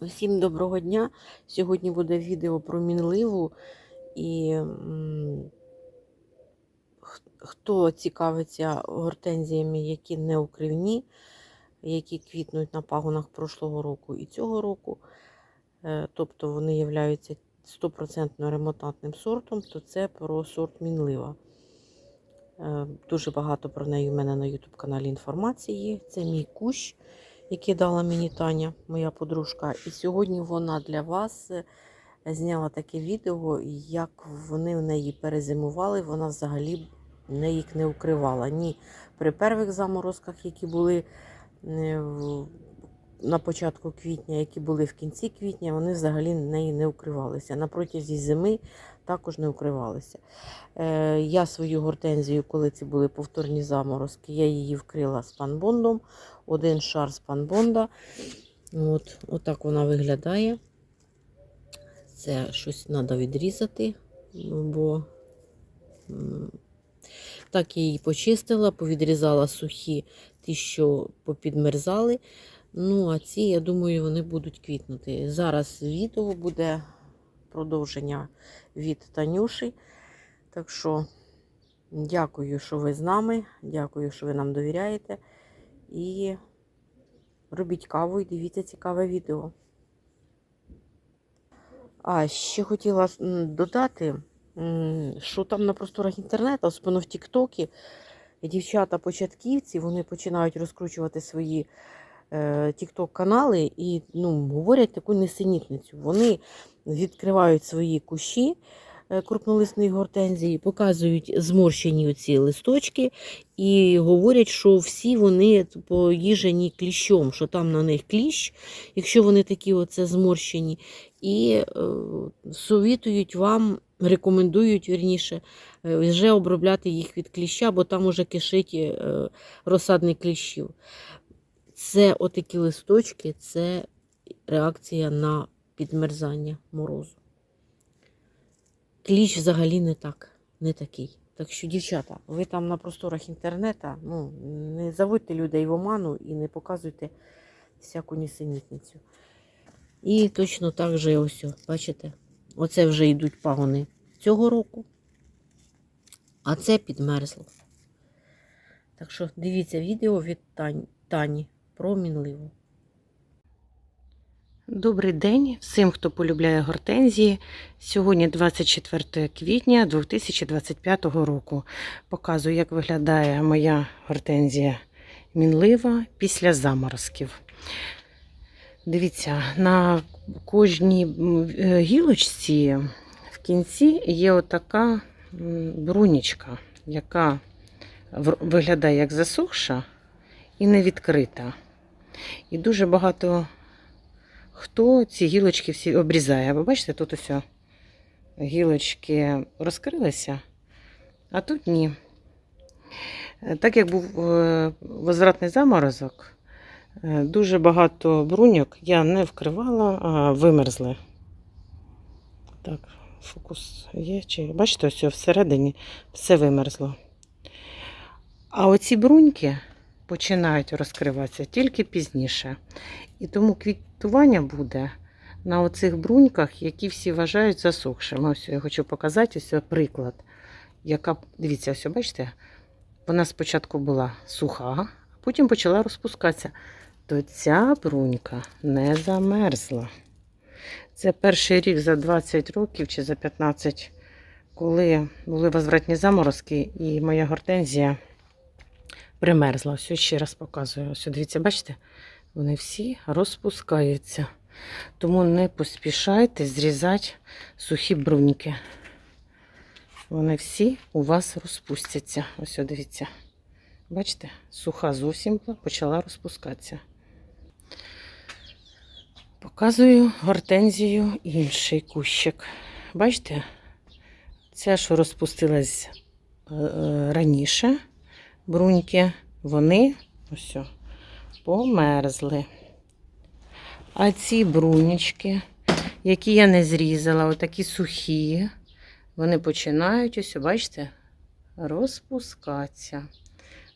Всім доброго дня! Сьогодні буде відео про мінливу. І хто цікавиться гортензіями, які не укривні, які квітнуть на пагонах прошлого року і цього року, е, тобто вони являються 100% ремонтантним сортом, то це про сорт мінлива. Е, Дуже багато про неї в мене на YouTube каналі інформації. Це мій кущ, який дала мені Таня, моя подружка. І сьогодні вона для вас е, зняла таке відео, як вони в неї перезимували. Вона взагалі не їх не укривала. Ні при перших заморозках, які були е, на початку квітня, які були в кінці квітня, вони взагалі неї не укривалися. На протязі зими також не укривалися. Е, я свою гортензію, коли це були повторні заморозки, я її вкрила спанбондом. Один шар спанбонда. От, отак вона виглядає. Це щось треба відрізати, бо так я її почистила, повідрізала сухі, ті, що попідмерзали. Ну, а ці, я думаю, вони будуть квітнути. Зараз відео буде продовження від Танюші. Так що дякую, що ви з нами. Дякую, що ви нам довіряєте. І робіть каву і дивіться цікаве відео. А ще хотіла додати, що там на просторах інтернету, особливо в Тіктокі, дівчата-початківці, вони починають розкручувати свої тікток-канали і ну, говорять таку несенітницю. Вони відкривають свої кущі е, крупнолисної гортензії, показують зморщені оці листочки і говорять, що всі вони поїжені кліщом, що там на них кліщ, якщо вони такі оце зморщені, і е, совітують вам, рекомендують вірніше, е, вже обробляти їх від кліща, бо там уже кишить е, розсадник кліщів. Це отакі листочки, це реакція на підмерзання морозу. Кліщ взагалі не так, не такий. Так що, дівчата, ви там на просторах інтернету, ну, не заводьте людей в оману і не показуйте всяку нісенітницю. І точно так же ось, бачите, оце вже йдуть пагони цього року, а це підмерзло. Так що дивіться відео від Тані про мінливу. Добрий день всім, хто полюбляє гортензії. Сьогодні 24 квітня 2025 року. Показую, як виглядає моя гортензія мінлива після заморозків. Дивіться, на кожній е, гілочці в кінці є отака брунічка, яка виглядає як засохша і не відкрита. І дуже багато хто ці гілочки всі обрізає. Ви бачите, тут ось гілочки розкрилися, а тут ні. Е, Так як був е, возвратний заморозок, е, дуже багато бруньок я не вкривала, а вимерзли. Так, фокус є. Чи... Бачите, ось всередині все вимерзло. А оці бруньки починають розкриватися тільки пізніше. І тому квітування буде на оцих бруньках, які всі вважають засохшими. Ось я хочу показати ось приклад. Яка, дивіться, ось бачите, вона спочатку була суха, а потім почала розпускатися. То ця брунька не замерзла. Це перший рік за 20 років чи за 15, коли були возвратні заморозки, і моя гортензія примерзла. Ось ще раз показую. Ось дивіться, бачите? Вони всі розпускаються. Тому не поспішайте зрізати сухі бруньки. Вони всі у вас розпустяться. Ось дивіться. Бачите, суха зовсім почала розпускатися. Показую гортензію інший кущик. Бачите? Ця, що розпустилась е, е, раніше, бруньки, вони ось. померзли. А ці брунічки, які я не зрізала, отакі сухі, вони починають ось, бачите, розпускатися.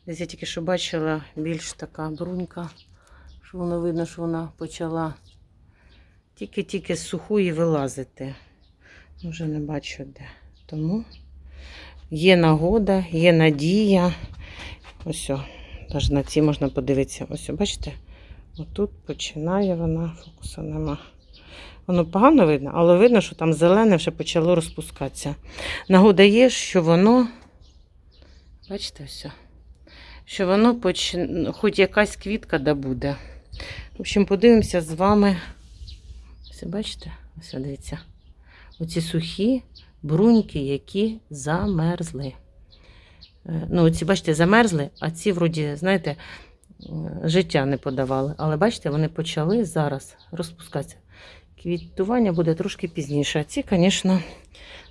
Десь я тільки що бачила більш така брунька, що воно видно, що вона почала тільки-тільки з сухої вилазити. Вже не бачу де. Тому є нагода, є надія. Ось, навіть на ці можна подивитися. Ось, бачите? Отут починає вона, фокусу нема. Воно погано видно, але видно, що там зелене вже почало розпускатися. Нагода є, що воно, бачите, ось, що воно поч... хоч якась квітка да буде. В общем, подивимося з вами. Ось, бачите? Ось, дивіться. Оці сухі бруньки, які замерзли. Е, Ну, ці, бачите, замерзли, а ці, вроді, знаєте, е, життя не подавали. Але бачите, вони почали зараз розпускатися. Квітування буде трошки пізніше. А ці, звісно,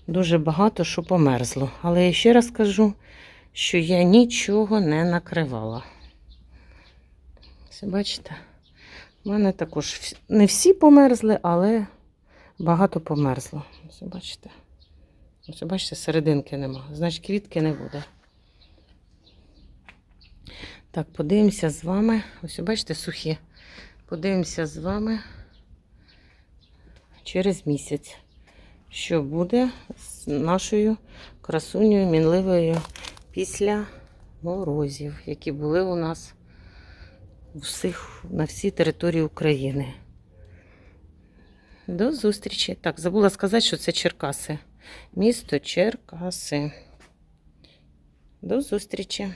дуже багато що померзло. Але я ще раз кажу, що я нічого не накривала. Все бачите? У мене також не всі померзли, але багато померзло. Ось бачите. Ось бачите, серединки нема. Значить, квітки не буде. Так, подивимося з вами. Ось бачите, сухі. Подивимося з вами через місяць, що буде з нашою красунею мінливою після морозів, які були у нас всіх, на всій території України. До зустрічі. Так, забула сказати, що це Черкаси. Місто Черкаси. До зустрічі.